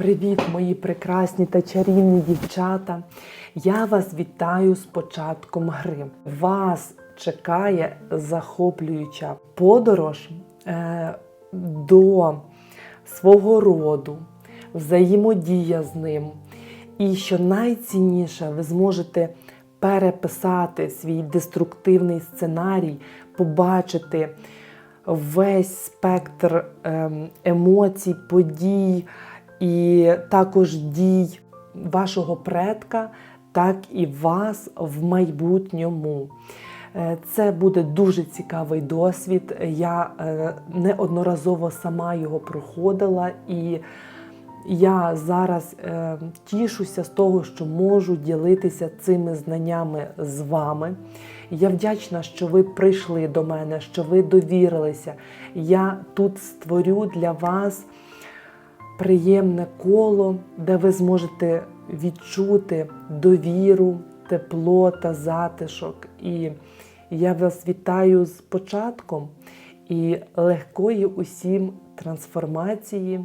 Привіт, мої прекрасні та чарівні дівчата! Я вас вітаю з початком гри. Вас чекає захоплююча подорож е, до свого роду, взаємодія з ним. І що найцінніше, ви зможете переписати свій деструктивний сценарій, побачити весь спектр ем, емоцій, подій і також дій вашого предка, так і вас в майбутньому. Е, Це буде дуже цікавий досвід. Я е, неодноразово сама його проходила, і я зараз е, тішуся з того, що можу ділитися цими знаннями з вами. Я вдячна, що ви прийшли до мене, що ви довірилися. Я тут створю для вас приємне коло, де ви зможете відчути довіру, тепло та затишок. І я вас вітаю з початком і легкої усім трансформації.